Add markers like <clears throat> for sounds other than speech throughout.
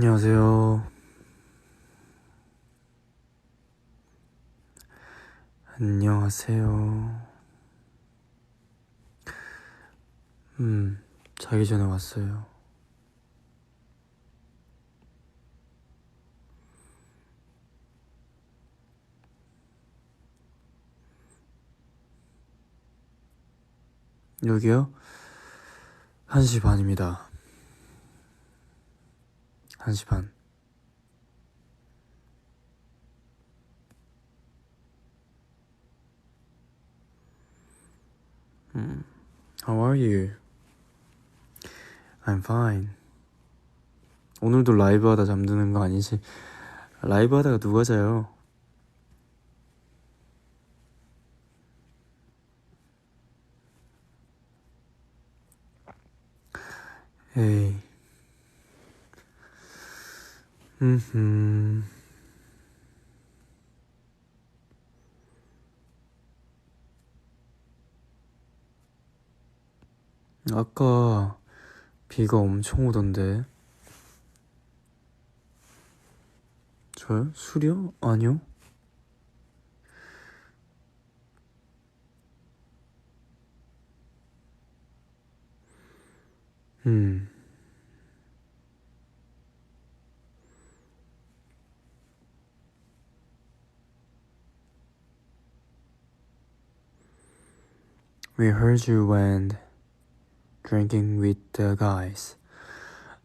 안녕하세요. 안녕하세요. 음, 자기 전에 왔어요. 여기요? 1시 반입니다. 1시 반. 음, how are you? I'm fine. 오늘도 라이브 하다 잠드는 거 아니지? 라이브 하다가 누가 자요? 에이. 음, 아까 비가 엄청 오던데. 저요? 술이요? 아니요. 음. We heard you when drinking with the guys.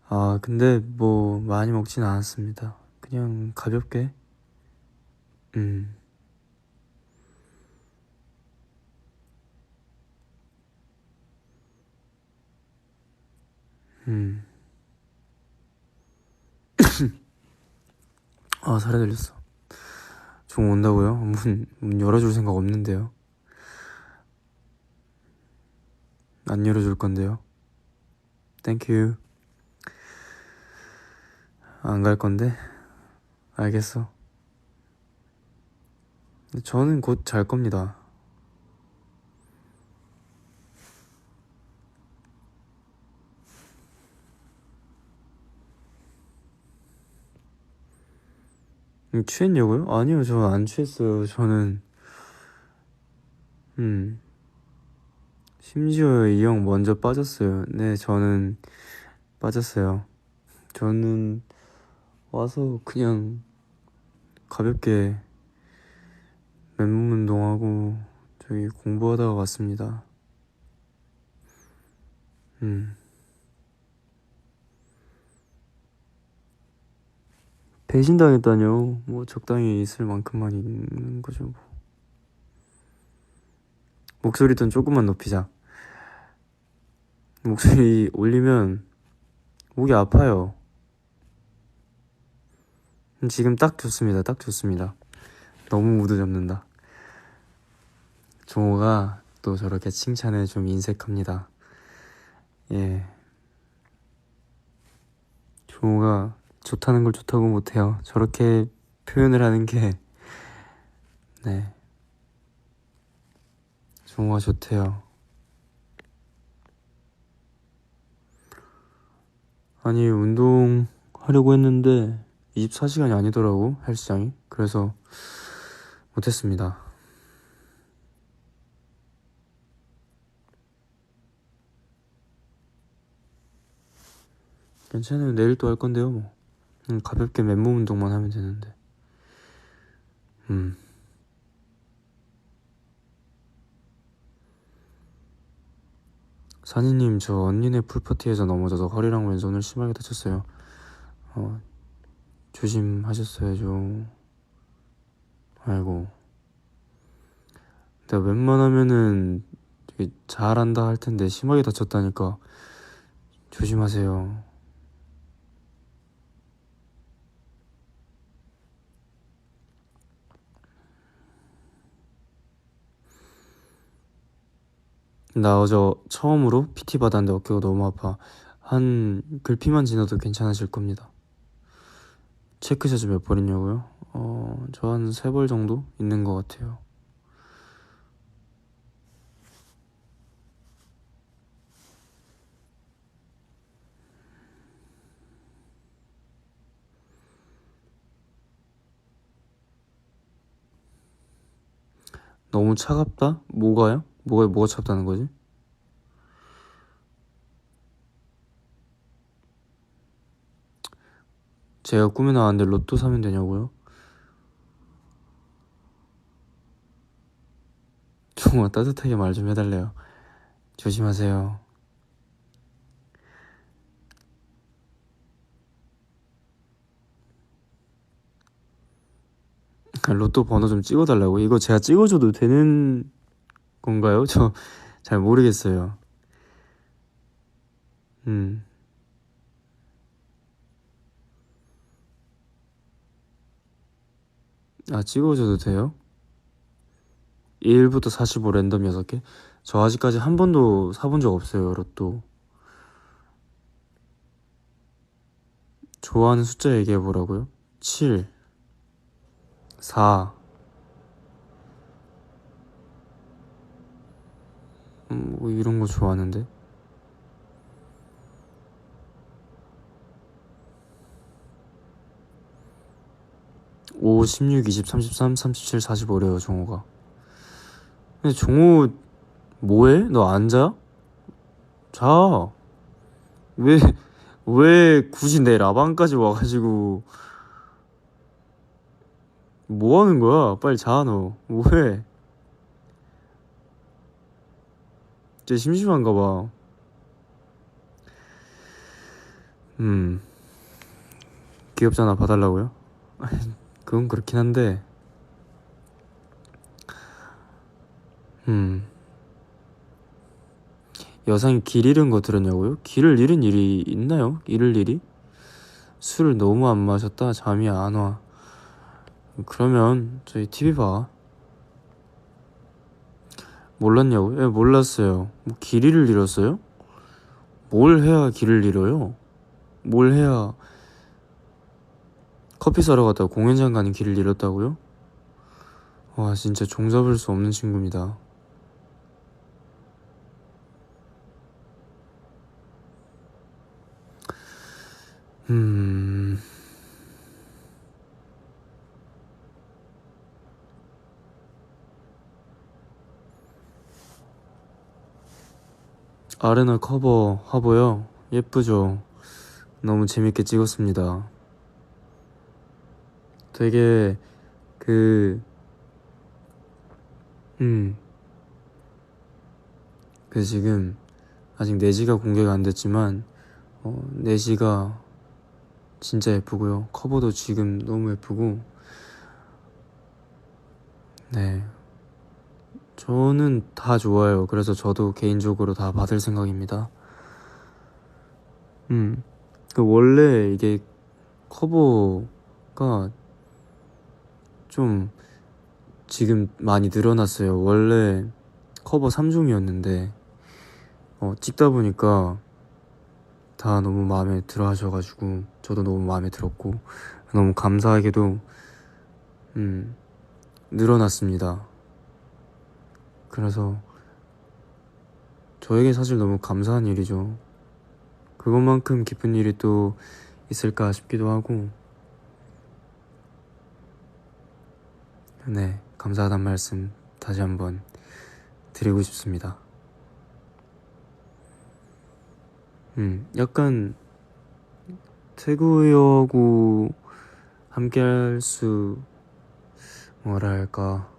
아, 근데 뭐 많이 먹진 않았습니다. 그냥 가볍게. 음. 음. <coughs> 아, 살에 들렸어. 종 온다고요? 문, 문 열어줄 생각 없는데요. 안 열어줄 건데요. 땡큐. 안 갈 건데? 알겠어. 저는 곧 잘 겁니다. 음, 취했냐고요? 아니요, 저 안 취했어요. 저는, 음. 심지어 이 형 먼저 빠졌어요. 네, 저는 빠졌어요. 저는 와서 그냥 가볍게 맨몸 운동하고 저기 공부하다가 왔습니다. 음. 배신당했다뇨. 뭐 적당히 있을 만큼만 있는 거죠. 뭐. 목소리 좀 조금만 높이자. 목소리 올리면 목이 아파요. 지금 딱 좋습니다. 딱 좋습니다. 너무 무드 잡는다. 종호가 또 저렇게 칭찬에 좀 인색합니다. 예. 종호가 좋다는 걸 좋다고 못해요. 저렇게 표현을 하는 게, 네. 종호가 좋대요. 아니, 운동하려고 했는데 24시간이 아니더라고, 헬스장이. 그래서 못했습니다. 괜찮아요. 내일 또 할 건데요, 뭐. 음, 가볍게 맨몸 운동만 하면 되는데. 음. 사니님, 저 언니네 풀파티에서 넘어져서 허리랑 왼손을 심하게 다쳤어요. 어, 조심하셨어야죠. 아이고. 내가 웬만하면은 잘한다 할 텐데 심하게 다쳤다니까 조심하세요. 나 어제 처음으로 PT 받았는데 어깨가 너무 아파. 한 글피만 지나도 괜찮아질 겁니다. 체크샷이 몇 벌이냐고요? 어, 저 한 세 벌 정도 있는 것 같아요. 너무 차갑다? 뭐가요? 뭐가 뭐가 차갑다는 거지? 제가 꿈에 나왔는데 로또 사면 되냐고요? 정말 따뜻하게 말 좀 해달래요. 조심하세요. 로또 번호 좀 찍어달라고? 이거 제가 찍어줘도 되는 건가요? <laughs> 저 잘 모르겠어요. 음. 아, 찍어줘도 돼요? 1부터 45 랜덤 6개? 저 아직까지 한 번도 사본 적 없어요, 로또. 좋아하는 숫자 얘기해 보라고요? 7, 4, 뭐 이런 거 좋아하는데? 오, 16, 20, 33, 37, 45래요, 종호가. 근데 종호, 뭐해? 너 안 자? 자. 왜, 왜 굳이 내 라방까지 와가지고, 뭐 하는 거야? 빨리 자, 너. 뭐해? 진짜 심심한가 봐. 음. 귀엽잖아, 봐달라고요? <laughs> 그건 그렇긴 한데, 음. 여상이 길 잃은 거 들었냐고요? 길을 잃은 일이 있나요? 잃을 일이? 술을 너무 안 마셨다 잠이 안 와. 그러면 저희 TV 봐. 몰랐냐고요? 예, 몰랐어요. 뭐 길이를 잃었어요? 뭘 해야 길을 잃어요? 뭘 해야 커피 사러 갔다가 공연장 가는 길을 잃었다고요? 와, 진짜 종잡을 수 없는 친구입니다. 음. 아레나 커버 화보요? 예쁘죠? 너무 재밌게 찍었습니다. 되게 그, 음, 그 지금 아직 4시가 공개가 안 됐지만, 어, 4시가 진짜 예쁘고요. 커버도 지금 너무 예쁘고, 네. 저는 다 좋아요. 그래서 저도 개인적으로 다 받을 생각입니다. 음, 그 원래 이게 커버가 좀 지금 많이 늘어났어요. 원래 커버 3종이었는데, 어, 찍다 보니까 다 너무 마음에 들어 하셔가지고, 저도 너무 마음에 들었고, 너무 감사하게도, 음, 늘어났습니다. 그래서 저에게 사실 너무 감사한 일이죠. 그것만큼 기쁜 일이 또 있을까 싶기도 하고, 네, 감사하단 말씀 다시 한번 드리고 싶습니다. 음, 약간 태구여고 함께 할 수, 뭐랄까,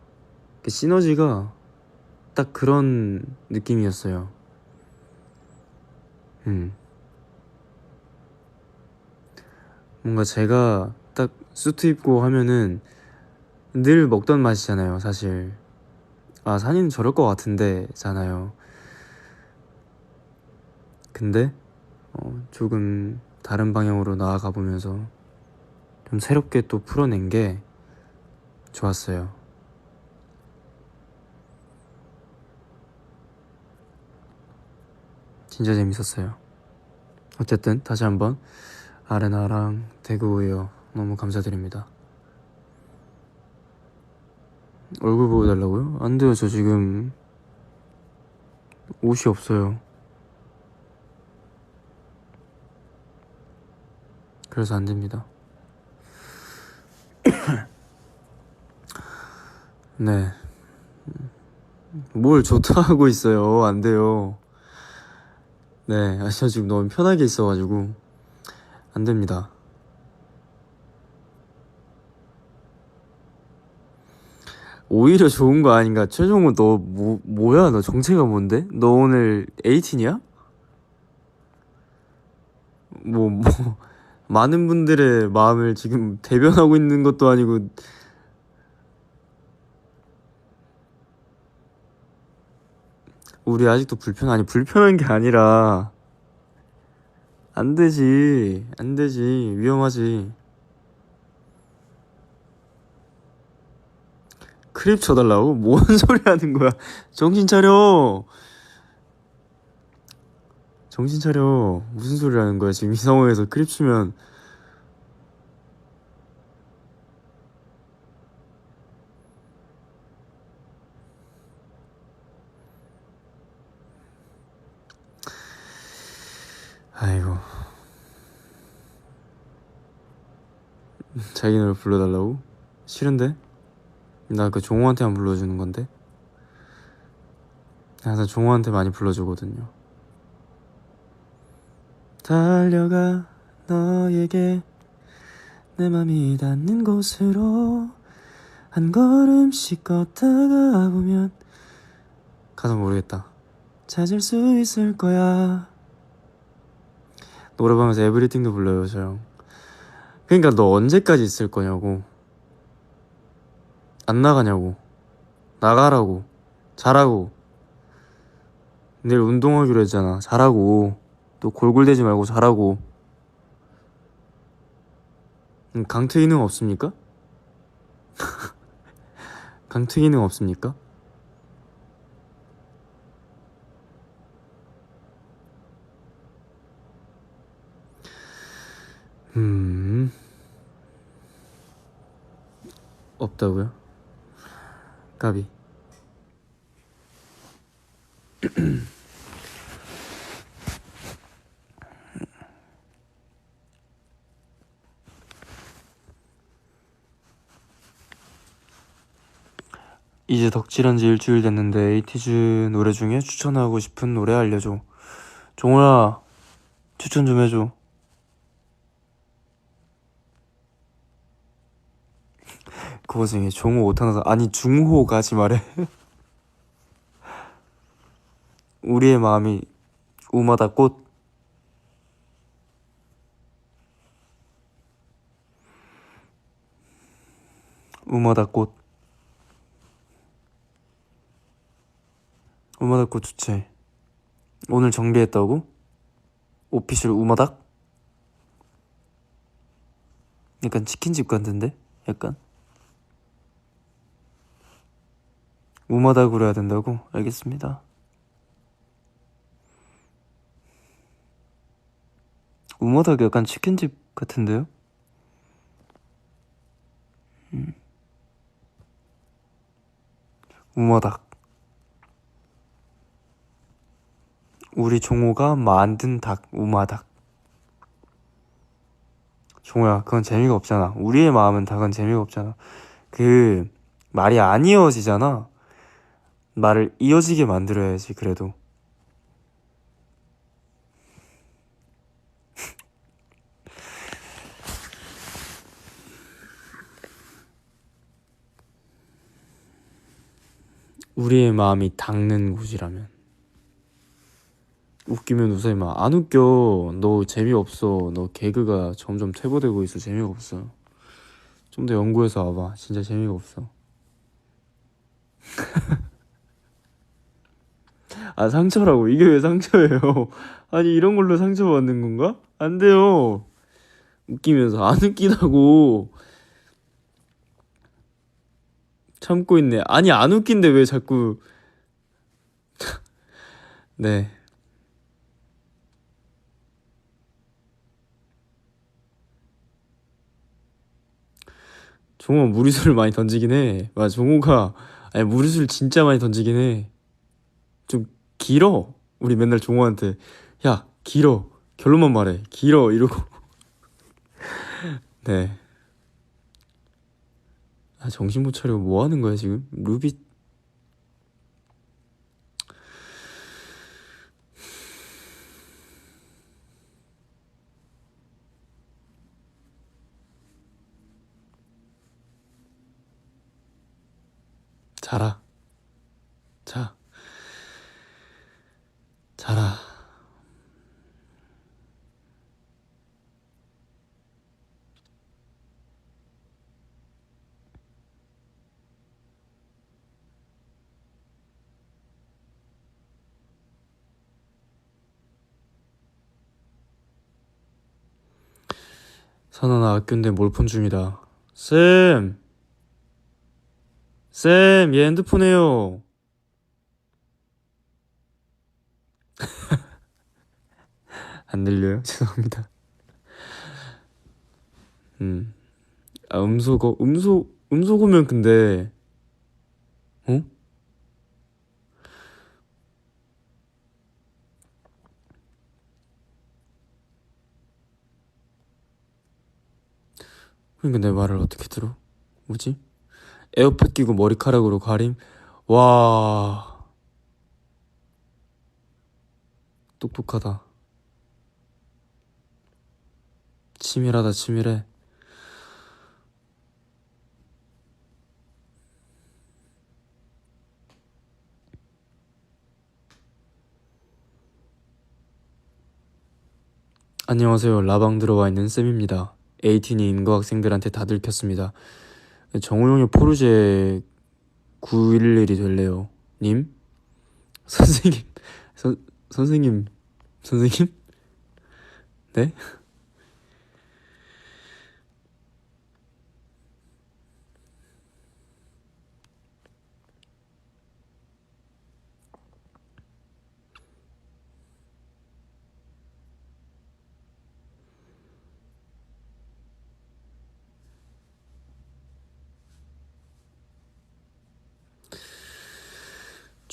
그 시너지가 딱 그런 느낌이었어요. 음. 뭔가 제가 딱 수트 입고 하면은 늘 먹던 맛이잖아요, 사실. 아, 산이는 저럴 것 같은데, 잖아요. 근데, 어, 조금 다른 방향으로 나아가 보면서 좀 새롭게 또 풀어낸 게 좋았어요. 진짜 재밌었어요. 어쨌든 다시 한번 아레나랑 대구우여 너무 감사드립니다. 얼굴 보여달라고요? 안 돼요. 저 지금 옷이 없어요. 그래서 안 됩니다. <coughs> 네. 뭘 좋다 하고 있어요. 안 돼요. 네, 아, 저 지금 너무 편하게 있어가지고 안 됩니다. 오히려 좋은 거 아닌가? 최종우 너 뭐, 뭐야? 너 정체가 뭔데? 너 오늘 18이야? 뭐, 뭐, <laughs> 많은 분들의 마음을 지금 대변하고 있는 것도 아니고 우리 아직도 불편 아니 불편한 게 아니라. 안 되지. 안 되지. 위험하지. 크립 쳐달라고? 뭔 <laughs> 소리 하는 거야? 정신 차려. 정신 차려. 무슨 소리 하는 거야? 지금 이 상황에서 크립 치면 아이고. 자기 노래 불러달라고? 싫은데? 나 그 종호한테만 불러주는 건데? 나 항상 종호한테 많이 불러주거든요. 달려가 너에게 내 맘이 닿는 곳으로 한 걸음씩 걷다가 보면 가사 모르겠다. 찾을 수 있을 거야 노래방에서 에브리띵도 불러요 저 형. 그러니까 너 언제까지 있을 거냐고. 안 나가냐고. 나가라고. 잘하고. 내일 운동하기로 했잖아. 잘하고. 또 골골대지 말고 잘하고. 음, 강퇴 기능 없습니까? <laughs> 강퇴 기능 없습니까? 음. 없다고요? 까비. <clears throat> 이제 덕질한 지 일주일 됐는데 에이티즈 노래 중에 추천하고 싶은 노래 알려줘. 종호야, 추천 좀 해줘. 그 와중에 종호 오타나서 아니 중호 가지 말해 우리의 마음이 우마다 꽃 우마다 꽃 우마다 꽃 주체 오늘 정비했다고? 오피셜 우마닥? 약간 치킨집 같은데? 약간 우마닥으로 해야 된다고? 알겠습니다. 우마닥 약간 치킨집 같은데요? 음. 우마닥. 우리 종호가 만든 닭, 우마닥. 종호야, 그건 재미가 없잖아. 우리의 마음은 닭은 재미가 없잖아. 그, 말이 안 이어지잖아. 말을 이어지게 만들어야지 그래도. <laughs> 우리의 마음이 닦는 곳이라면. 웃기면 웃어 임마 안 웃겨. 너 재미없어. 너 개그가 점점 퇴보되고 있어. 재미가 없어. 좀 더 연구해서 와봐. 진짜 재미가 없어 <laughs> 아 상처라고 이게 왜 상처예요? <laughs> 아니 이런 걸로 상처 받는 건가? 안 돼요. 웃기면서 안 웃기다고 참고 있네. 아니 안 웃긴데 왜 자꾸 <laughs> 네. 종호 무리수를 많이 던지긴 해. 맞아 종호가 아니 무리수를 진짜 많이 던지긴 해. 길어? 우리 맨날 종호한테 야 길어. 결론만 말해. 길어. 이러고. <laughs> 네. 아, 정신 못 차리고 뭐 하는 거야 지금? 루비. 자라. 자라. 선아, 나 학교인데 몰폰 중이다. 쌤! 쌤, 얘 핸드폰 해요. 안 들려요? <laughs> 죄송합니다. 음. 아, 음소거, 음소, 음소거면 근데, 어? 그러니까 내 말을 어떻게 들어? 뭐지? 에어팟 끼고 머리카락으로 가림? 와. 똑똑하다. 치밀하다, 치밀해. 안녕하세요. 라방 들어와 있는 쌤입니다. 에이틴이 인거 학생들한테 다 들켰습니다. 정우영의 포르쉐 911이 될래요. 님? <laughs> 선생님, 선, 선생님, 선생님? 네?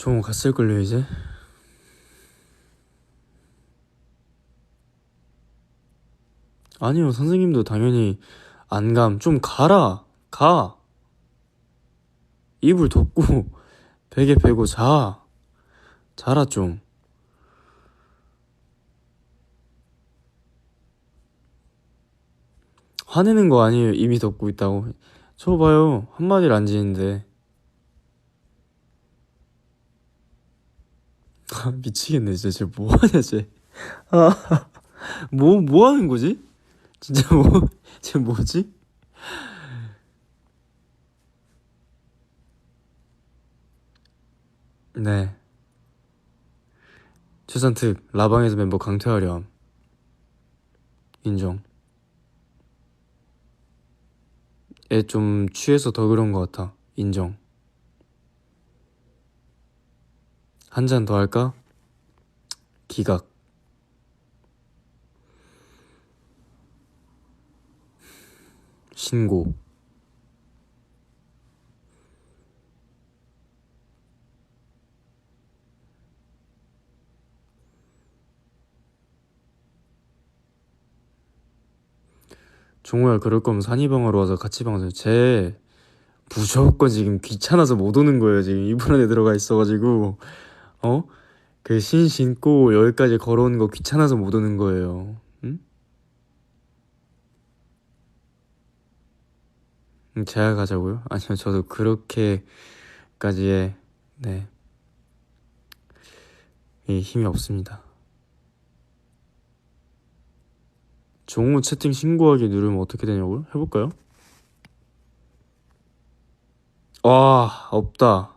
정우 갔을걸요, 이제? 아니요, 선생님도 당연히 안 감. 좀 가라. 가. 이불 덮고 <laughs> 베개 베고 자. 자라 좀. 화내는 거 아니에요. 이미 덮고 있다고. 저 봐요. 한마디를 안 지는데. 미치겠네, 진짜. 쟤 뭐하냐, 쟤. 아, 뭐, 뭐 하는 거지? 진짜 뭐, <laughs> 쟤 뭐지? 네. 최선특, 라방에서 멤버 강퇴하렴. 인정. 애 좀 취해서 더 그런 것 같아. 인정. 한 잔 더 할까? 기각. 신고. 종호야 그럴 거면 산이방으로 와서 같이 방송 쟤 무조건 지금 귀찮아서 못 오는 거예요 지금 안에 들어가 있어가지고 어? 그 신 신고 여기까지 걸어오는 거 귀찮아서 못 오는 거예요 응? 음, 제가 가자고요? 아니요 저도 그렇게까지의 네이 힘이 없습니다 종호 채팅 신고하기 누르면 어떻게 되냐고요? 해볼까요? 와 없다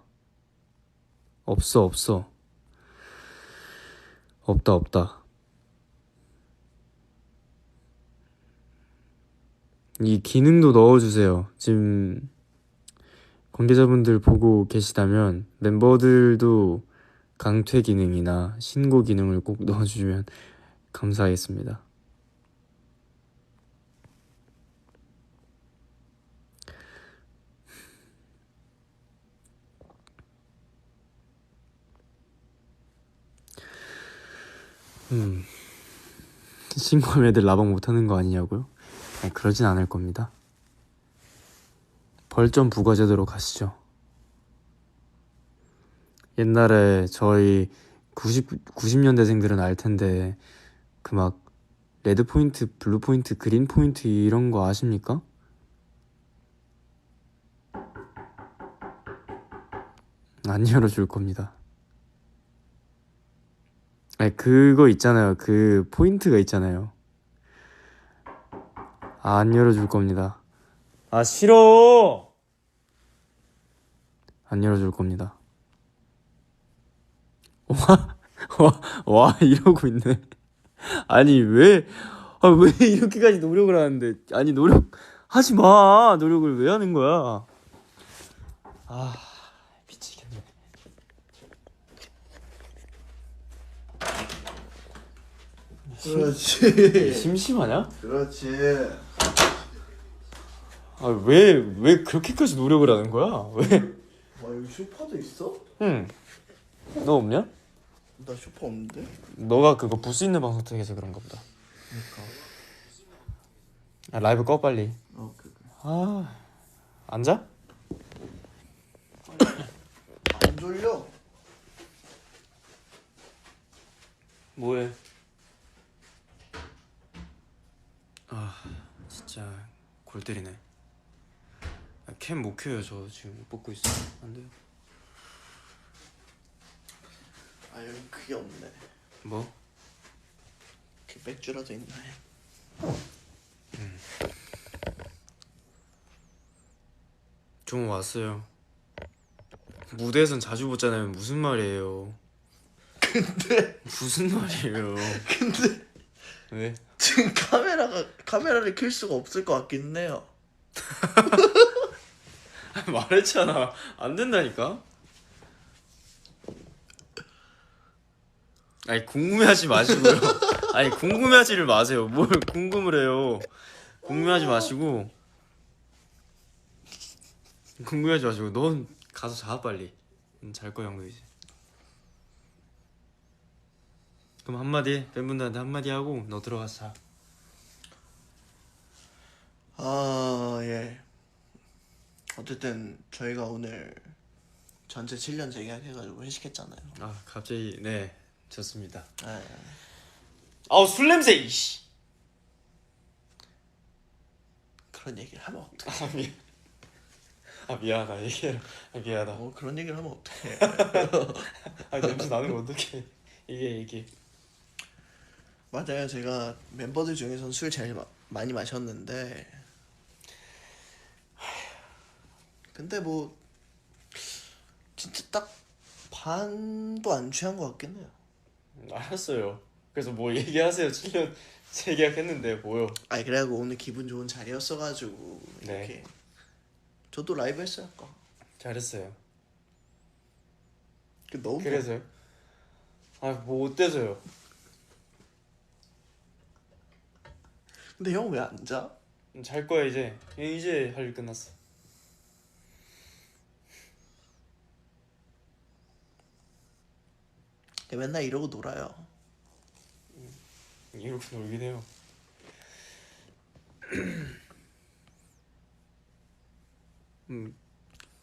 없어 없어 없다 없다. 이 기능도 넣어주세요. 지금 관계자분들 보고 계시다면 멤버들도 강퇴 기능이나 신고 기능을 꼭 넣어주시면 감사하겠습니다 음, 신고하면 애들 라방 못하는 거 아니냐고요? 아니, 그러진 않을 겁니다. 벌점 부과제도로 가시죠. 옛날에 저희 90, 90년대생들은 알 텐데, 그 막, 레드 포인트, 블루 포인트, 그린 포인트 이런 거 아십니까? 안 열어줄 겁니다. 아니 그거 있잖아요. 그 포인트가 있잖아요. 아, 안 열어줄 겁니다. 아 싫어. 안 열어줄 겁니다. 와, 와, 와 이러고 있네. 아니 왜, 아, 왜 이렇게까지 노력을 하는데? 아니 노력 하지 마. 노력을 왜 하는 거야? 아 미치겠네. 그렇지. 심심하냐? 그렇지. 아 왜 왜 그렇게까지 노력을 하는 거야? 왜? 와 여기 쇼파도 있어? 응. 너 없냐? 나 쇼파 없는데? 너가 그거 부스 있는 방송 통해서 그런가 보다. 그러니까. 아, 라이브 꺼 빨리. 어 그. 그. 아 앉아? 안 졸려? 뭐해? 아 진짜 골 때리네. 캠 못 켜요 저 지금 뽑고 있어. 안 돼요. 아 여기 그게 없네. 뭐? 이렇게 맥주라도 있나 해. 좀 왔어요. 무대에선 자주 보잖아요. 무슨 말이에요? 근데 무슨 말이에요? 근데 왜? 지금 카메라가 카메라를 켤 수가 없을 것 같긴 해요. 말했잖아. 안 된다니까. 아니 궁금해하지 마시고요. 아니 궁금해하지를 마세요. 뭘 궁금을 해요. 궁금해하지 마시고. 궁금해하지 마시고 넌 가서 자 빨리. 응, 잘 거야 형도 이제. 그럼 한마디 팬분들한테 한마디 하고 너 들어가서 자. 아 예. 어쨌든 저희가 오늘 전체 7년 재계약해가지고 회식했잖아요. 아 갑자기 네 좋습니다. 아, 예. 아우 술 냄새 이씨. 그런 얘기를 하면 어떡해? 아 미. 아 미안하다 얘기해라. 아 미안하다. 어 그런 얘기를 하면 어떡해? <laughs> 아 냄새 나는 거 어떡해. 이게 이게. 맞아요. 제가 멤버들 중에선 술 제일 마, 많이 마셨는데 근데 뭐 진짜 딱 반도 안 취한 것 같긴 해요. 알았어요. 그래서 뭐 얘기하세요. 7년 재계약했는데 <laughs> 뭐요? 아니 그래갖고 오늘 기분 좋은 자리였어가지고 네. 이렇게 저도 라이브 했어요 아까. 잘했어요. 그 너무 그래서요? 아뭐 어때서요? 근데 형 왜 안 자? 잘 거야 이제. 이제 할 일 끝났어. 맨날 이러고 놀아요. 이렇게 놀긴 해요. <clears throat> 음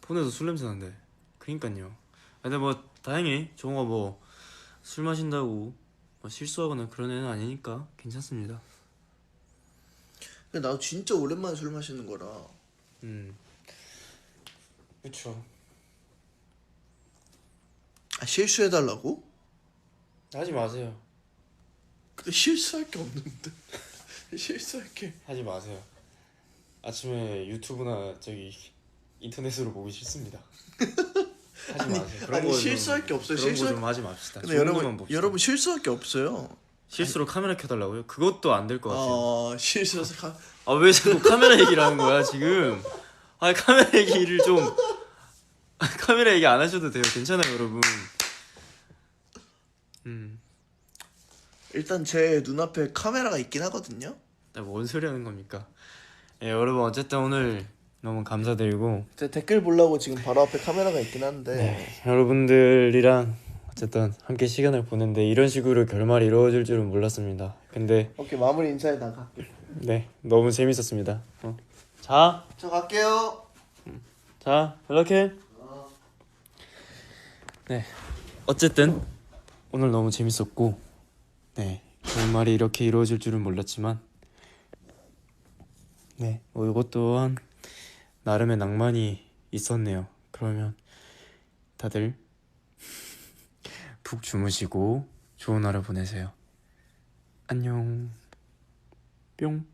폰에서 술 냄새 난대. 그니까요. 근데 뭐 다행히 종호가 뭐 술 마신다고 뭐 실수하거나 그런 애는 아니니까 괜찮습니다. 근데 나도 진짜 오랜만에 술 마시는 거라 음. 그쵸. 아, 실수해달라고? 하지 마세요. 근데 실수할 게 없는데 <laughs> 실수할 게 하지 마세요. 아침에 유튜브나 저기 인터넷으로 보기 싫습니다. <laughs> 하지 아니, 마세요. 아니, 거 실수할 게 없어요. 그런 실수할- 거좀 하지 맙시다. 근데 좋은 것만 여러분 봅시다. 여러분 실수할 게 없어요. 실수로 카메라 켜달라고요? 그것도 안 될 것 같아요. 아 실수해서 가... 아 왜 자꾸 카메라 얘기를 하는 거야 지금? 아 카메라 얘기를 좀 아, 카메라 얘기 안 하셔도 돼요. 괜찮아요 여러분. 음, 일단 제 눈앞에 카메라가 있긴 하거든요. 나뭔 소리 하는 겁니까? 예, 여러분 어쨌든 오늘 너무 감사드리고 제 댓글 보려고 지금 바로 앞에 카메라가 있긴 한데 네, 여러분들이랑 어쨌든 함께 시간을 보는데 이런 식으로 결말이 이루어질 줄은 몰랐습니다. 근데 오케이 마무리 인사해 나가. 네 너무 재밌었습니다. 어. 자, 저 갈게요. 자 연락해. 네, 어쨌든 오늘 너무 재밌었고, 네 결말이 이렇게 이루어질 줄은 몰랐지만, 네, 뭐 이것 또한 나름의 낭만이 있었네요. 그러면 다들 푹 주무시고 좋은 하루 보내세요. 안녕. 뿅.